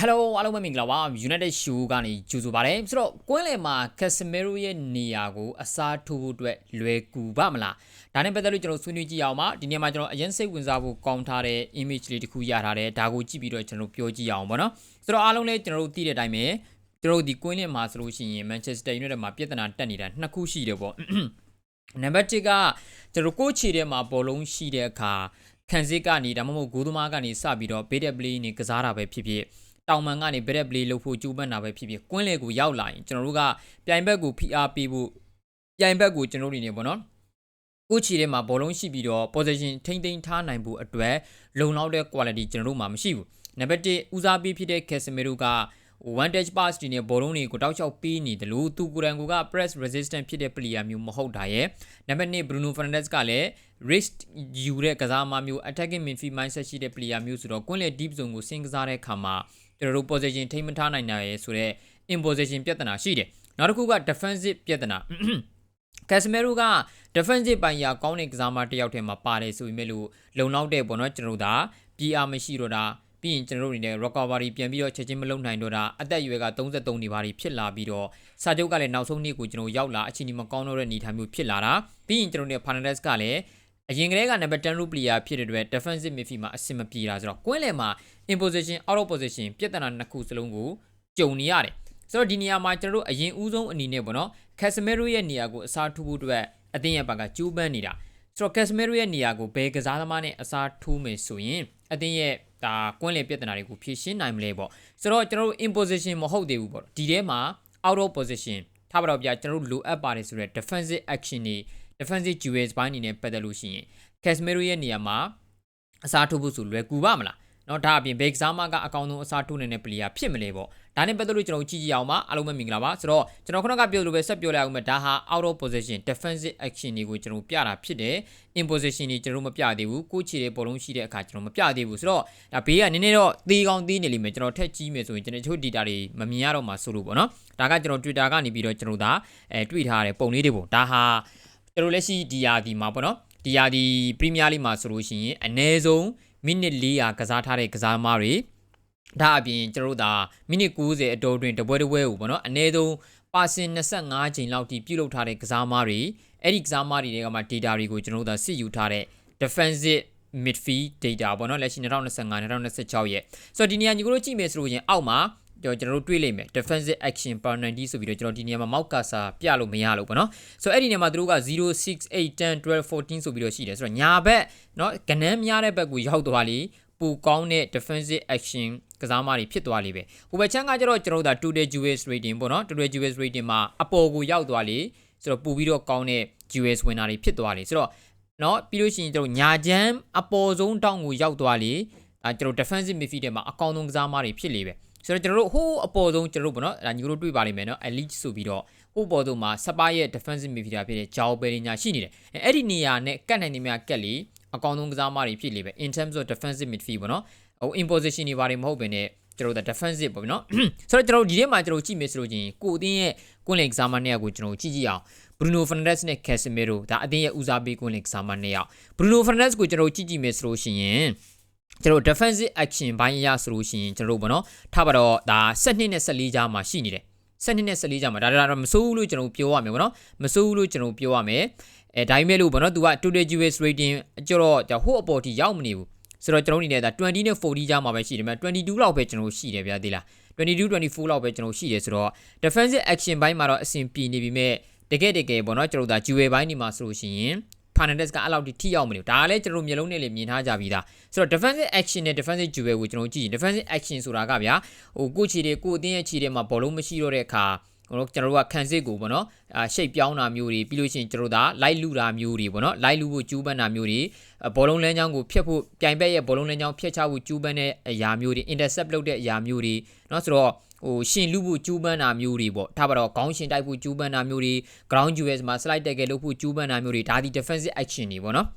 Hello အားလုံးပဲမင်္ဂလာပါ United Show ကနေကြိုဆိုပါရစေဆိုတော့ကွင်းလယ်မှာ Casemiro ရဲ့နေရာကိုအစားထိုးဖို့အတွက်လွယ်ကူပါမလားဒါနဲ့ပတ်သက်လို့ကျွန်တော်ဆွေးနွေးကြည့်အောင်ပါဒီနေ့မှာကျွန်တော်အရင်စိတ်ဝင်စားဖို့ကောင်းထားတဲ့ image လေးတစ်ခုရထားတယ်ဒါကိုကြည့်ပြီးတော့ကျွန်တော်ပြောကြည့်အောင်ပေါ့နော်ဆိုတော့အားလုံးလည်းကျွန်တော်တို့သိတဲ့အတိုင်းပဲကျွန်တော်တို့ဒီကွင်းလယ်မှာဆိုလို့ရှိရင် Manchester United မှာပြဿနာတက်နေတာနှစ်ခုရှိတယ်ပေါ့နံပါတ်1ကကျွန်တော်ကိုချီထဲမှာဘောလုံးရှိတဲ့အခါခံစစ်ကနေဒါမှမဟုတ်ဂိုးသမားကနေစပြီးတော့ beta play နေကစားတာပဲဖြစ်ဖြစ် တောင်မန်ကနေ beta play လုပ်ဖို့ကြိုးပမ်းတာပဲဖြစ်ဖြစ်ကွင်းလေကိုရောက်လာရင်ကျွန်တော်တို့ကပြိုင်ဘက်ကို PR ပေးဖို့ပြိုင်ဘက်ကိုကျွန်တော်တို့နေပေါ့နော်ကိုချီထဲမှာဘောလုံးရှိပြီးတော့ position ထိမ့်သိမ်းထားနိုင်ဖို့အတွက်လုံလောက်တဲ့ quality ကျွန်တော်တို့မှာမရှိဘူးနံပါတ်1ဦးစားပေးဖြစ်တဲ့ Casemiro က one touch pass တွေနဲ့ဘောလုံးတွေကိုတောက်လျှောက်ပေးနေတယ်လို့သူကိုယ်တိုင်က press resistant ဖြစ်တဲ့ player မျိုးမဟုတ်တာရဲ့နံပါတ်2 Bruno Fernandes ကလည်း risk ယူတဲ့ကစားမမျိုး attacking midfield mindset ရှိတဲ့ player မျိုးဆိုတော့ကွင်းလေ deep zone ကိုဆင်းကစားတဲ့အခါမှာ ကျွန်တော်တို့ position ထိမ့်မထားနိုင်တာရဲ့ဆိုတော့ imposition ပြဿနာရှိတယ်နောက်တစ်ခုက defensive ပြဿနာ Casemiro က defensive ပိုင်းရာကောင်းတဲ့ကစားမတစ်ယောက်ထဲမှာပါတယ်ဆိုပေမဲ့လို့လုံလောက်တဲ့ပေါ့နော်ကျွန်တော်တို့ဒါ PR မရှိတော့တာပြီးရင်ကျွန်တော်တို့အနေနဲ့ recovery ပြန်ပြီးတော့ချက်ချင်းမလုပ်နိုင်တော့တာအသက်အရွယ်က33နေပါပြီဖြစ်လာပြီးတော့စာချုပ်ကလည်းနောက်ဆုံးနေ့ကိုကျွန်တော်ရောက်လာအချိန်ကြီးမကောင်းတော့တဲ့အနေအထားမျိုးဖြစ်လာတာပြီးရင်ကျွန်တော်တို့ Fernandes ကလည်း အရင်ကတည်းက number 10 rule player ဖြစ်တဲ့အတွက် defensive midfield မှာအဆင်မပြေတာဆိုတော့ကွင်းလယ်မှာ in position out of position ပြဿနာနှစ်ခုစလုံးကိုကြုံနေရတယ်ဆိုတော့ဒီနေရာမှာကျွန်တော်တို့အရင်ဦးဆုံးအနေနဲ့ပေါ့နော် Casemiro ရဲ့နေရာကိုအစားထိုးဖို့အတွက်အသင်းရဲ့ဘက်ကကြိုးပမ်းနေတာဆိုတော့ Casemiro ရဲ့နေရာကိုဘယ်ကစားသမားနဲ့အစားထိုးမယ်ဆိုရင်အသင်းရဲ့ဒါကွင်းလေပြဿနာတွေကိုဖြေရှင်းနိုင်မလဲပေါ့ဆိုတော့ကျွန်တော်တို့ in position မဟုတ်သေးဘူးပေါ့ဒီထဲမှာ out of position ထားပါတော့ဗျာကျွန်တော်တို့လိုအပ်ပါတယ်ဆိုတော့ defensive action တွေ defensive duels ဘိုင်းအနေနဲ့ပတ်သက်လို့ရှိရင် Casemiro ရဲ့နေရာမှာအစားထိုးဖို့ဆိုလွယ်ကူပါမလားเนาะဒါအပြင်ဘယ်ကစားမကအကောင်းဆုံးအစားထိုးနေတဲ့ player ဖြစ်မလဲပေါ့ ဒါနဲ့ပတ်သက်လို့ကျွန်တော်ကြည့်ကြည့်အောင်ပါအားလုံးပဲမင်္ဂလာပါဆိုတော့ကျွန်တော်ခုနကပြောလို့ပဲဆက်ပြောလိုက်အောင်မယ်ဒါဟာ out of position defensive action တွေကိုကျွန်တော်ပြတာဖြစ်တယ် in position တွေကျွန်တော်မပြသေးဘူးကိုချီတဲ့ဘောလုံးရှိတဲ့အခါကျွန်တော်မပြသေးဘူးဆိုတော့ဒါဘေးကနည်းနည်းတော့သေးကောင်းသေးနေလိမ့်မယ်ကျွန်တော်ထက်ကြီးမယ်ဆိုရင်ကျွန်တော်ချို့ data တွေမမြင်ရတော့မှဆိုလို့ပေါ့နော်ဒါကကျွန်တော် Twitter ကနေပြီးတော့ကျွန်တော်ဒါအဲတွေ့ထားတဲ့ပုံလေးတွေပေါ့ဒါဟာကျွန်တော်လက်ရှိဒီယာဒီမှာပေါ့နော်ဒီယာဒီ Premier League မှာဆိုလို့ရှိရင်အနည်းဆုံးမိနစ်400ကစားထားတဲ့ကစားသမားတွေ ဒါအပြင်ကျွန်တော်တို့ဒါမိနစ်90အတော်တွင်တပွဲတပွဲကိုပေါ့နော်အနည်းဆုံးပါစင်25ချိန်လောက်ထိပြုလုပ်ထားတဲ့ကစားသမားတွေအဲ့ဒီကစားသမားတွေကမှ data တွေကိုကျွန်တော်တို့ဒါစစ်ယူထားတဲ့ defensive midfield data ပေါ့နော်လက်ရှိ2025 2026ရဲ့ဆိုတော့ဒီနေရာညီကိုတို့ကြည့်မယ်ဆိုလို့ရင်အောက်မှာကျွန်တော်တို့တွေးလိုက်မယ် defensive action per 90ဆိုပြီးတော့ကျွန်တော်ဒီနေရာမှာ mouse cursor ပြလို့မရလို့ပေါ့နော်ဆိုတော့အဲ့ဒီနေရာမှာသူတို့က0 6 8 10 12 14ဆိုပြီးတော့ရှိတယ်ဆိုတော့ညာဘက်เนาะကနန်းများတဲ့ဘက်ကိုရောက်သွားလေပူကောင်းတဲ့ defensive action ကစားမတွေဖြစ်သွားလေပဲဟိုဘက်ချမ်းကကျတော့ကျွန်တော်တို့ဒါ today US rating ပေါ့နော် today US rating မှာအပေါ်ကိုရောက်သွားလေဆိုတော့ပူပြီးတော့ကောင်းတဲ့ US ဝင်တာတွေဖြစ်သွားလေဆိုတော့နော်ပြီးလို့ရှိရင်ကျွန်တော်ညာချမ်းအပေါ်ဆုံးတောင်းကိုရောက်သွားလေဒါကျွန်တော် defensive midfield မှာအကောင်းဆုံးကစားမတွေဖြစ်လေပဲဆိုတော့ကျွန်တော်တို့ဟိုးအပေါ်ဆုံးကျွန်တော်တို့ပေါ့နော်ဒါညီတို့တွေ့ပါလိမ့်မယ်နော် elite ဆိုပြီးတော့ဟိုးပေါ်ဆုံးမှာစပါးရဲ့ defensive midfielder ဖြစ်တဲ့ဂျောပဲလင်ညာရှိနေတယ်အဲ့ဒီနေရာနဲ့ကတ်နိုင်နေမြတ်ကက်လေအကောင်းဆုံးကစားမတွေဖြစ်လေပဲ in terms of defensive midfield ပေါ့နော် ဟို in position တွေဘာတွေမဟုတ်ဘဲနဲ့ကျွန်တော်တို့ defensive ပေါ့နော်ဆိုတော့ကျွန်တော်ဒီထဲမှာကျွန်တော်ကြည့်မယ်ဆိုလို့ချင်းကိုအတင်းရဲ့ကွင်းလင်ကစားမနှစ်ယောက်ကိုကျွန်တော်ကြည့်ကြည့်အောင် Bruno Fernandes နဲ့ Casemiro ဒါအတင်းရဲ့ဦးစားပေးကွင်းလင်ကစားမနှစ်ယောက် Bruno Fernandes ကိုကျွန်တော်ကြည့်ကြည့်မယ်ဆိုလို့ရှိရင်ကျွန်တော် defensive action ဘိုင်းရဆိုလို့ရှိရင်ကျွန်တော်တို့ဗောနော်ထားပါတော့ဒါ7နဲ့14ကြားမှာရှိနေတယ်7နဲ့14ကြားမှာဒါဒါမစိုးဘူးလို့ကျွန်တော်ပြောရမယ်ဗောနော်မစိုးဘူးလို့ကျွန်တော်ပြောရမယ်အဲဒါပေမဲ့လို့ဗောနော်သူက total US rating အကျော်တော့ဟိုအပေါ်ထိရောက်မနေဘူး ဆိုတော့ကျွန်တော်အနေနဲ့ဒါ20နဲ့40ကြားမှာပဲရှိတယ်မြ22လောက်ပဲကျွန်တော်ရှိတယ်ဗျာဒီလား22 24လောက်ပဲကျွန်တော်ရှိတယ်ဆိုတော့ defensive action ဘိုင်းမှာတော့အဆင်ပြေနေပြီမဲ့တကယ်တကယ်ပေါ့နော်ကျွန်တော်ဒါ jewel ဘိုင်းဒီမှာဆိုလို့ရှိရင် Fernandes ကအဲ့လောက်ထိရောက်မလို့ဒါလည်းကျွန်တော်မျိုးလုံးနဲ့လေမြင်ထားကြပြီးသားဆိုတော့ defensive action နဲ့ defensive jewel ကိုကျွန်တော်ကြည့်ရင် defensive action ဆိုတာကဗျာဟိုကိုချီတွေကိုအတင်းရဲ့ချီတွေမှာဘောလုံးမရှိတော့တဲ့အခါ ကျွန်တော်ကျွန်တော်တို့ကခံစစ်ကိုပေါ့နော်အာရှိတ်ပြောင်းတာမျိုးတွေပြီးလို့ရှိရင်ကျွန်တော်တို့ဒါလိုက်လူတာမျိုးတွေပေါ့နော်လိုက်လူဖို့ကျူးပန်းတာမျိုးတွေဘောလုံးလမ်းကြောင်းကိုဖျက်ဖို့ပြိုင်ဘက်ရဲ့ဘောလုံးလမ်းကြောင်းဖျက်ချဖို့ကျူးပန်းတဲ့အရာမျိုးတွေ intercept လုပ်တဲ့အရာမျိုးတွေเนาะဆိုတော့ဟိုရှင်လူဖို့ကျူးပန်းတာမျိုးတွေပေါ့ထားပါတော့ခေါင်းရှင်တိုက်ဖို့ကျူးပန်းတာမျိုးတွေ ground jewels မှာ slide tackle လုပ်ဖို့ကျူးပန်းတာမျိုးတွေဒါဒီ defensive action တွေပေါ့နော်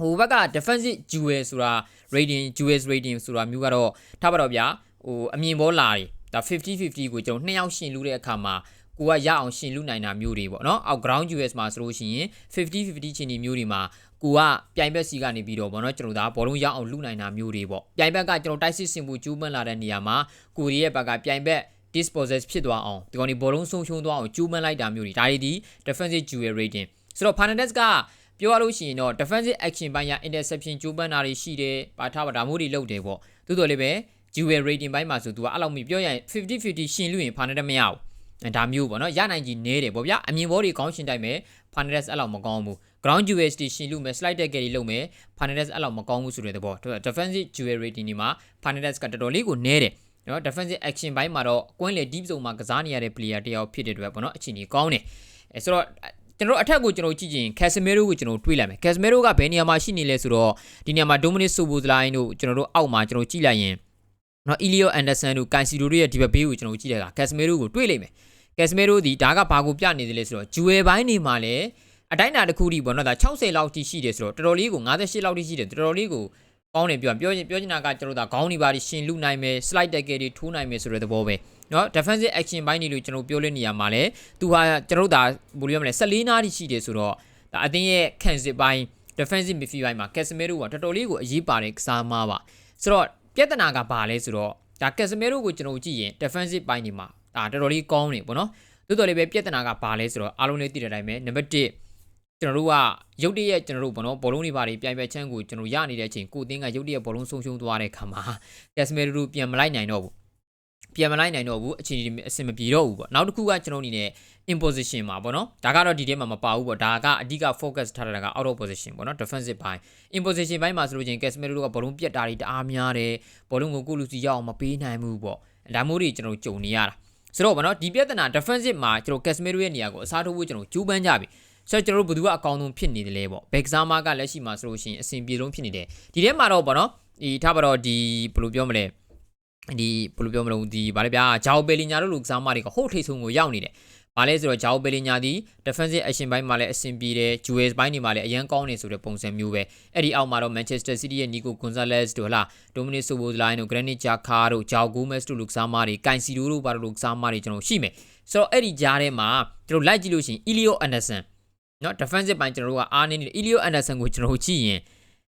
ဟိုဘက်က defensive jewel ဆိုတာ rating jewels rating ဆိုတာမျိုးကတော့ထားပါတော့ဗျာဟိုအမြင်ပေါ်လာတယ် ဒါ50 50ကိုကျွန်တော်နှစ်ယောက်ရှင်လူတဲ့အခါမှာကကိုကရအောင်ရှင်လူနိုင်တာမျိုးတွေပေါ့နော်အောက် ground US မှာဆိုလို့ရှိရင်50 50ချင်းဒီမျိုးတွေမှာကိုကပြိုင်ဘက်စီကနေပြီးတော့ဗောနော်ကျွန်တော်ဒါဘောလုံးရအောင်လူနိုင်တာမျိုးတွေပေါ့ပြိုင်ဘက်ကကျွန်တော်တိုက်စစ်စင်မှုကျူးမန်းလာတဲ့နေရာမှာကိုရီးရဲ့ဘက်ကပြိုင်ဘက် dispossess ဖြစ်သွားအောင်ဒီကောင်ဒီဘောလုံးဆုံးရှုံးသွားအောင်ကျူးမန်းလိုက်တာမျိုးတွေဒါတွေဒီ defensive duel rating ဆိုတော့ Fernandez ကပြောရလို့ရှိရင်တော့ defensive action ပိုင်းရ interception ကျူးပန်းတာတွေရှိတယ်ပါထားပါဒါမျိုးတွေလုပ်တယ်ပေါ့သို့တော်လည်းပဲ duel rating ဘိုင်းမှာဆိုသူကအဲ့လောက်မိပြောရရင်50 50ရှင်လူရင် Fernandez မရဘူးအဲဒါမျိုးပေါ့နော်ရနိုင်ကြီးနဲတယ်ပေါ့ဗျာအမြင်ဘောတွေကောင်းရှင်တိုက်မယ် Fernandez အဲ့လောက်မကောင်းဘူး ground duel တွေရှင်လူမယ် slide deck တွေလုပ်မယ် Fernandez အဲ့လောက်မကောင်းဘူးဆိုတဲ့သဘော defensive duel rating ဒီမှာ Fernandez ကတော်တော်လေးကိုနဲတယ်နော် defensive action ဘိုင်းမှာတော့ကွင်းလေ deep zone မှာကစားနေရတဲ့ player တယောက်ဖြစ်တဲ့အတွက်ပေါ့နော်အခြေအနေကောင်းတယ်အဲဆိုတော့ကျွန်တော်အထက်ကိုကျွန်တော်ကြည့်ရင် Casemiro ကိုကျွန်တော်တွေးလိုက်မယ် Casemiro ကဘယ်နေရာမှာရှိနေလဲဆိုတော့ဒီနေရာမှာ Dominic Szoboszlai တို့ကျွန်တော်တို့အောက်မှာကျွန်တော်ကြည့်လိုက်ရင် နော် Elio Anderson တို့ Cancelo တို့ရဲ့ဒီဘက်ဘေးကိုကျွန်တော်ကြည့်တဲ့အခါ Casemiro ကိုတွေးလိုက်မယ် Casemiro ဒီဒါကဘာကိုပြနေတယ်လဲဆိုတော့ Jewel ဘိုင်းနေမှာလည်းအတိုင်းအတာတစ်ခုထိပေါ့နော်ဒါ60လောက်ထိရှိတယ်ဆိုတော့တော်တော်လေးကို58လောက်ထိရှိတယ်တော်တော်လေးကိုကောင်းတယ်ပြောပြောပြောချင်တာကကျွန်တော်တို့ဒါခေါင်းနေပါရှင်လူနိုင်မယ် slide tackle တွေထိုးနိုင်မယ်ဆိုတဲ့သဘောပဲเนาะ defensive action ဘိုင်းနေလို့ကျွန်တော်ပြောတဲ့နေရာမှာလဲသူဟာကျွန်တော်တို့ဒါဘယ်လိုပြောမလဲ14နာရီရှိတယ်ဆိုတော့ဒါအတင်းရဲ့ can sit ဘိုင်း defensive midfield ဘိုင်းမှာ Casemiro ကတော်တော်လေးကိုအရေးပါတဲ့ကစားမားပါဆိုတော့ ပြဿနာကဘာလဲဆိုတော့ဒါ Casemiro ကိုကျွန်တော်ကြည့်ရင် defensive ဘိုင်းနေမှာဒါတော်တော်လေးကောင်းနေပေါ့နော်တိုးတော်လေးပဲပြဿနာကဘာလဲဆိုတော့အားလုံးလေးသိတဲ့အတိုင်းပဲနံပါတ်1ကျွန်တော်တို့ကရုတ်တရက်ကျွန်တော်တို့ဘောလုံးဘောလုံးတွေပါတွေပြိုင်ပွဲချမ်းကိုကျွန်တော်ရနေတဲ့အချိန်ကိုတင်းကရုတ်တရက်ဘောလုံးဆုံးရှုံးသွားတဲ့ခါမှာ Casemiro ပြန်မလိုက်နိုင်တော့ဘူး ပြန်မလိုက်နိုင်တော့ဘူးအခြေအနေအဆင်မပြေတော့ဘူးပေါ့နောက်တစ်ခုကကျွန်တော်အနေနဲ့ imposition မှာပေါ့နော်ဒါကတော့ဒီထဲမှာမပါဘူးပေါ့ဒါကအဓိက focus ထားတာက out of position ပေါ့နော် defensive ဘိုင်း imposition ဘိုင်းမှာဆိုလို့ချင်း Casemiro တို့ကဘောလုံးပြတ်တာတွေတအားများတယ်ဘောလုံးကိုကိုလူစီရအောင်မပေးနိုင်ဘူးပေါ့ဒါမျိုးတွေကျွန်တော်ကြုံနေရတာဆိုတော့ဗောနော်ဒီပြဿနာ defensive မှာကျွန်တော် Casemiro ရဲ့နေရာကိုအစားထိုးဖို့ကျွန်တော်ကြိုးပမ်းကြပြီဆိုတော့ကျွန်တော်တို့ဘယ်သူကအကောင်းဆုံးဖြစ်နေတယ်လဲပေါ့ဘက်ကစားမကလက်ရှိမှာဆိုလို့ရှိရင်အဆင်ပြေဆုံးဖြစ်နေတယ်ဒီထဲမှာတော့ဗောနော်ဒီထားပါတော့ဒီဘယ်လိုပြောမလဲ ဒီဘယ်လိုပြောမလို့ဒီဗာလေဗျာဂျာအိုပေလီညာတို့လူကစားမတွေကဟိုထိတ်ဆုံးကိုရောက်နေတယ်။ဘာလဲဆိုတော့ဂျာအိုပေလီညာဒီ defensive action ဘိုင်းမှာလည်းအဆင်ပြေတယ်။ US ဘိုင်းတွေမှာလည်းအရန်ကောင်းနေဆိုတဲ့ပုံစံမျိုးပဲ။အဲ့ဒီအောက်မှာတော့ Manchester City ရဲ့ Nico Gonzalez တို့ဟလား Dominic Soboslai တို့ Granit Xhaka တို့ Joao Gomez တို့လူကစားမတွေ Cancelo တို့ဘာလို့လူကစားမတွေကျွန်တော်ရှိမယ်။ဆိုတော့အဲ့ဒီကြားထဲမှာကျွန်တော်လိုက်ကြည့်လို့ရှိရင် Elio Anderson နော် defensive ဘိုင်းကျွန်တော်တို့ကအားနေနေ Elio Anderson ကိုကျွန်တော်ကြည့်ရင်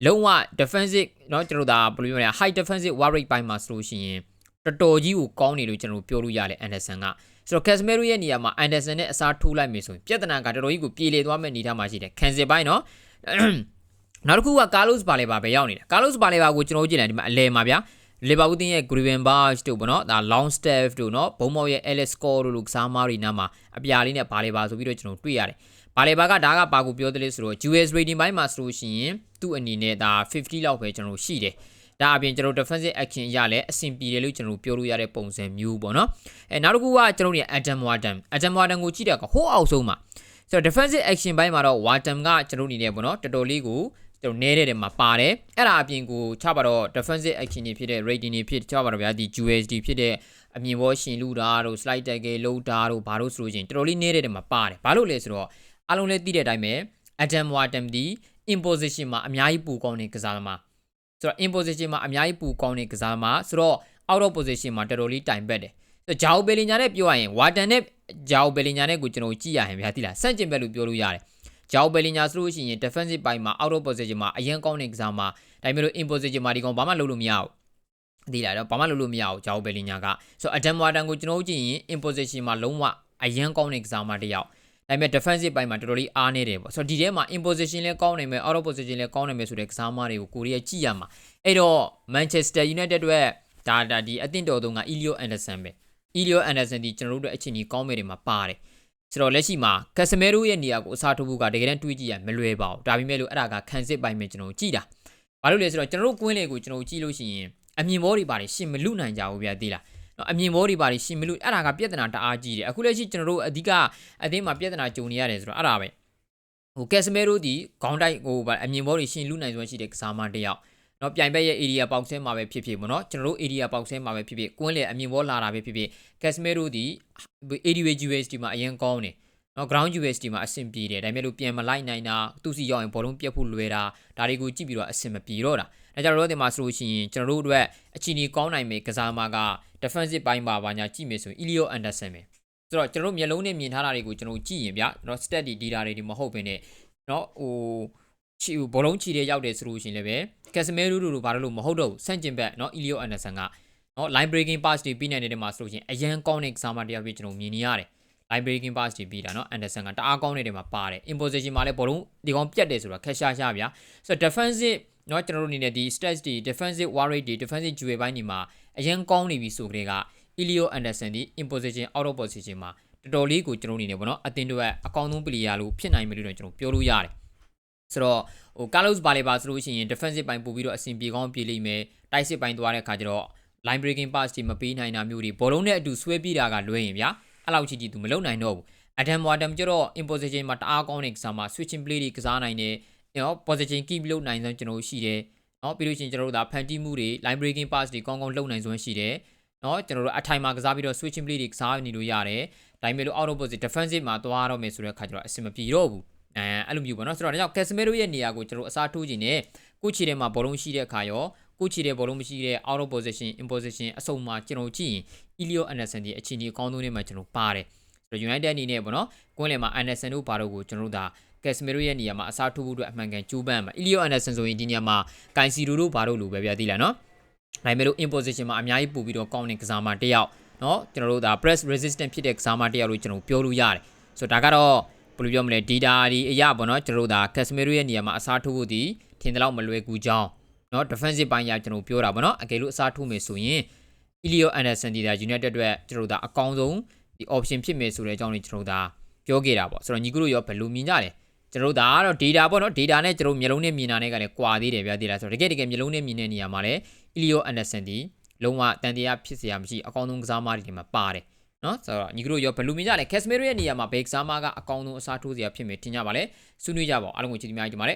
လုံးဝ defensive เนาะကျွန်တော်တို့ဒါဘယ်လိုပြောမလဲ high defensive war rate ဘိုင်းမှာဆိုလို့ရှိရင်တော်တော်ကြီးကိုကောင်းနေလို့ကျွန်တော်တို့ပြောလို့ရတယ် Anderson ကဆိုတော့ Casemiro ရဲ့နေရာမှာ Anderson နဲ့အစားထိုးလိုက်မယ်ဆိုရင်ပြဿနာကတော်တော်ကြီးကိုပြေလည်သွားမယ့်အနေအထားမှာရှိတယ် Cancel ဘိုင်းเนาะနောက်တစ်ခုက Carlos Baleba ပဲရောက်နေတယ် Carlos Baleba ကိုကျွန်တော်ကြည့်လိုက်ဒီမှာအလဲမှာဗျာ လီဗာပူးတင်းရဲ့ Gravenberch တို့ပေါ့နော်ဒါ Longstaff တို့နော်ဘုံမောက်ရဲ့ Alex Scott တို့လူကစားမားတွေနားမှာအပြာလေးနဲ့ဘာလေပါဆိုပြီးတော့ကျွန်တော်တွေ့ရတယ်။ဘာလေပါကဒါကဘာကိုပြောတယ်လဲဆိုတော့ US rating ဘိုင်းမှာဆိုလို့ရှိရင်သူ့အနေနဲ့ဒါ50လောက်ပဲကျွန်တော်ရှိတယ်။ဒါအပြင်ကျွန်တော် defensive action ရလဲအဆင်ပြေတယ်လို့ကျွန်တော်ပြောလို့ရတဲ့ပုံစံမျိုးပေါ့နော်။အဲနောက်တစ်ခုကကျွန်တော်တို့ရဲ့ Adam Warden Adam Warden ကိုကြည့်တဲ့အခါဟိုးအောက်ဆုံးမှာဆိုတော့ defensive action ဘိုင်းမှာတော့ Warden ကကျွန်တော်အနေနဲ့ပေါ့နော်တော်တော်လေးကို ကျွန်တော်နဲတဲ့တဲ့မှာပါတယ်အဲ့ဒါအပြင်ကိုချပါတော့ defensive action တွေဖြစ်တဲ့ rating တွေဖြစ်ချပါတော့ဗျာဒီ USD ဖြစ်တဲ့အမြင်ဘောရှင်လူတာတို့ slide tackle လုံးတာတို့ဘာလို့ဆိုလို့ချင်းတော်တော်လေးနဲတဲ့တဲ့မှာပါတယ်ဘာလို့လဲဆိုတော့အားလုံးလည်းသိတဲ့အတိုင်းပဲ Adam Warden ဒီ imposition မှာအများကြီးပူကောင်းနေကစားသမားဆိုတော့ imposition မှာအများကြီးပူကောင်းနေကစားသမားဆိုတော့ out of position မှာတော်တော်လေးတိုင်ပတ်တယ်ဆိုတော့ဂျာအိုဘယ်လင်ညာနဲ့ပြောရရင် Warden နဲ့ဂျာအိုဘယ်လင်ညာနဲ့ကိုကျွန်တော်ကြည့်ရရင်ဗျာသိလားစန့်ကျင်ဘက်လို့ပြောလို့ရတယ် ဂျာအိုဘယ်လင်ညာဆိုလို့ရှိရင် defensive ပိုင်းမှာ out of position မှာအရင်ကောင်းတဲ့ကစားမှာဒါပေမဲ့လို့ in position မှာဒီကောင်ဘာမှလုပ်လို့မရဘူးဒီလာတော့ဘာမှလုပ်လို့မရဘူးဂျာအိုဘယ်လင်ညာကဆိုတော့ Adam Warden ကိုကျွန်တော်ကြည့်ရင် in position မှာလုံးဝအရင်ကောင်းတဲ့ကစားမှာတယောက်ဒါပေမဲ့ defensive ပိုင်းမှာတော်တော်လေးအားနေတယ်ပေါ့ဆိုတော့ဒီထဲမှာ in position လဲကောင်းနေမယ် out of position လဲကောင်းနေမယ်ဆိုတဲ့ကစားမတွေကိုကိုရီးယားကြည့်ရမှာအဲ့တော့ Manchester United အတွက်ဒါဒါဒီအသင့်တော်ဆုံးက Elio Anderson ပဲ Elio Anderson ဒီကျွန်တော်တို့အတွက်အချိန်ကြီးကောင်းမယ်တွေမှာပါတယ် ဆိုတော့လက်ရှိမှာ Casemiro ရဲ့နေရာကိုအစားထိုးဖို့ကတကယ်တမ်းတွေးကြည့်ရမလွယ်ပါဘူးဒါပေမဲ့လို့အဲ့ဒါကခံစစ်ပိုင်းမှာကျွန်တော်ကြည့်တာဘာလို့လဲဆိုတော့ကျွန်တော်တို့ကွင်းလေကိုကျွန်တော်ကြည့်လို့ရှိရင်အမြင်ဘောတွေပါတယ်ရှင်မလူနိုင်ကြဘူးဗျာသိလားနော်အမြင်ဘောတွေပါတယ်ရှင်မလူအဲ့ဒါကပြဿနာတအားကြီးတယ်အခုလက်ရှိကျွန်တော်တို့အဓိကအသင်းမှာပြဿနာကြုံနေရတယ်ဆိုတော့အဲ့ဒါပဲဟို Casemiro ဒီခေါင်းတိုက်ဟိုအမြင်ဘောတွေရှင်လူနိုင်စွမ်းရှိတဲ့ကစားမတစ်ယောက် နော်ပြိုင်ဘက်ရဲ့ area ပေါက်ဆင်းမှာပဲဖြစ်ဖြစ်ပေါ့နော်ကျွန်တော်တို့ area ပေါက်ဆင်းမှာပဲဖြစ်ဖြစ်ကွင်းလေအမြင်ဘောလာတာပဲဖြစ်ဖြစ် Casemiro ဒီ ADW USD မှာအရင်ကောင်းတယ်နော် ground USD မှာအဆင်ပြေတယ်ဒါပေမဲ့လို့ပြန်မလိုက်နိုင်တာသူစီရောက်ရင်ဘောလုံးပြတ်ဖို့လွယ်တာဒါတွေကိုကြည့်ပြီးတော့အဆင်မပြေတော့တာဒါကြောင့်တော့ဒီမှာဆိုလို့ရှိရင်ကျွန်တော်တို့အတွက်အချီနီကောင်းနိုင်မယ်ကစားမက defensive ပိုင်းပါပါညာကြည့်မယ်ဆိုရင် Elio Anderson ပဲ ဆိုတော့ကျွန်တော်တို့မျက်လုံးနဲ့မြင်ထားတာတွေကိုကျွန်တော်တို့ကြည့်ရင်ဗျကျွန်တော် stat တွေ data တွေဒီမဟုတ်ဘဲနဲ့เนาะဟို ချီဘောလုံးချီတဲ့ရောက်တယ်ဆိုလို့ရှိရင်လည်းပဲကက်စမဲရိုးတို့ဘာလို့မဟုတ်တော့ဘူးဆန့်ကျင်ဘက်နော်အီလီယိုအန်ဒါဆန်ကနော် line breaking pass တွေပြီးနိုင်တဲ့နေရာမှာဆိုလို့ရှိရင်အရန်ကောင်းတဲ့ကစားမတယောက်ဖြစ်ကျွန်တော်မြင်နေရတယ် line breaking pass တွေပြီးတာနော် Anderson ကတအားကောင်းတဲ့နေရာမှာပါတယ် imposition မှာလည်းဘောလုံးဒီကောင်ပြတ်တယ်ဆိုတာခက်ရှားရှားဗျာဆိုတော့ defensive နော်ကျွန်တော်တို့အနေနဲ့ဒီ stats တွေ defensive war rate တွေ defensive ကျွေပိုင်းတွေမှာအရန်ကောင်းနေပြီဆိုကြတဲ့က Elio Anderson ဒီ imposition out of position မှာတော်တော်လေးကိုကျွန်တော်အနေနဲ့ပေါ့နော်အသင်းတို့ကအကောင်းဆုံး player လို့ဖြစ်နိုင်မယ်လို့ကျွန်တော်ပြောလို့ရတယ် ဆိုတော့ဟို Carlos Baleba ဆိုလို့ရှိရင် defensive ပိုင်းပို့ပြီးတော့အဆင်ပြေကောင်းပြေလိမ့်မယ်တိုက်စစ်ပိုင်းသွားတဲ့အခါကျတော့ line breaking pass တွေမပေးနိုင်တာမျိုးတွေဘောလုံးနဲ့အတူဆွဲပြေးတာကလွဲရင်ဗျာအဲ့လောက်ချီချီသူမလုံနိုင်တော့ဘူး Adam Wadam ကျတော့ imposition မှာတအားကောင်းတဲ့ကစားမှာ switching play တွေကစားနိုင်တယ်နော် position keep လုပ်နိုင်ဆုံးကျွန်တော်ရှိတယ်နော်ပြီးလို့ရှိရင်ကျွန်တော်တို့ဒါဖန်တီးမှုတွေ line breaking pass တွေကောင်းကောင်းလုပ်နိုင်စွမ်းရှိတယ်နော်ကျွန်တော်တို့အထိုင်မှာကစားပြီးတော့ switching play တွေကစားနေလို့ရတယ်ဒါပေမဲ့လို့ out of position defensive မှာသွားတော့မယ်ဆိုတဲ့အခါကျတော့အဆင်မပြေတော့ဘူး အဲအဲ့လိုမျိုးပေါ့နော်ဆိုတော့ဒါကြောင့်ကက်စမီရိုရဲ့နေရာကိုကျွန်တော်အစားထိုးခြင်းနဲ့ကိုချီထဲမှာဘောလုံးရှိတဲ့အခါရောကိုချီတဲ့ဘောလုံးမရှိတဲ့ out of position in position အစုံမှာကျွန်တော်ကြည့်ရင် Elio Anderson ဒီအခြေအနေအကောင်းဆုံးနဲ့မှကျွန်တော်ပါတယ်ဆိုတော့ United အနေနဲ့ပေါ့နော်ကွင်းလယ်မှာ Anderson တို့ဘာတို့ကိုကျွန်တော်တို့ဒါကက်စမီရိုရဲ့နေရာမှာအစားထိုးဖို့အတွက်အမှန်ကန်ကြိုးပမ်းမှာ Elio Anderson ဆိုရင်ဒီနေရာမှာကိုင်စီရိုတို့ဘာတို့လိုပဲပြသီးလားနော်ဒါပေမဲ့လို့ in position မှာအများကြီးပို့ပြီးတော့ကောင်းတဲ့ကစားမတစ်ယောက်နော်ကျွန်တော်တို့ဒါ press resistant ဖြစ်တဲ့ကစားမတစ်ယောက်လို့ကျွန်တော်ပြောလို့ရတယ်ဆိုတော့ဒါကတော့ ဘယ်လိုပြောမလဲဒီတာဒီအရာပေါ့နော်ကျွန်တော်တို့ဒါကက်စမီရိုရဲ့နေရာမှာအစားထိုးဖို့ဒီထင်တယ်လို့မလွယ်ကူကြောင်းနော် defensive ပိုင်းရာကျွန်တော်ပြောတာပေါ့နော်အကယ်လို့အစားထိုးမယ်ဆိုရင် Elio Anderson ဒီတာ United အတွက်ကျွန်တော်တို့ဒါအကောင်းဆုံးဒီ option ဖြစ်မယ်ဆိုတဲ့အကြောင်းလေးကျွန်တော်တို့ဒါပြောခဲ့တာပေါ့ဆိုတော့ညီကတို့ရောဘယ်လိုမြင်ကြလဲကျွန်တော်ဒါကတော့ data ပေါ့နော် data နဲ့ကျွန်တော်မျိုးလုံးနဲ့မြင်တာနဲ့ကလည်းကွာသေးတယ်ဗျာသေးလားဆိုတော့တကယ်တကယ်မျိုးလုံးနဲ့မြင်တဲ့နေရာမှာလည်း Elio Anderson ဒီလုံးဝတန်တရားဖြစ်စရာမရှိအကောင်းဆုံးကစားမတွေမှာပါတယ် နော်ဆိုတော့ညီကတို့ရောဘယ်လိုမြင်ကြလဲ Casemiro ရဲ့နေရာမှာဘယ်ကစားမကအကောင်းဆုံးအစားထိုးစရာဖြစ်မယ်ထင်ကြပါလဲဆွေးနွေးကြပါဦးအားလုံးကိုချစ်တင်များကြပါလေ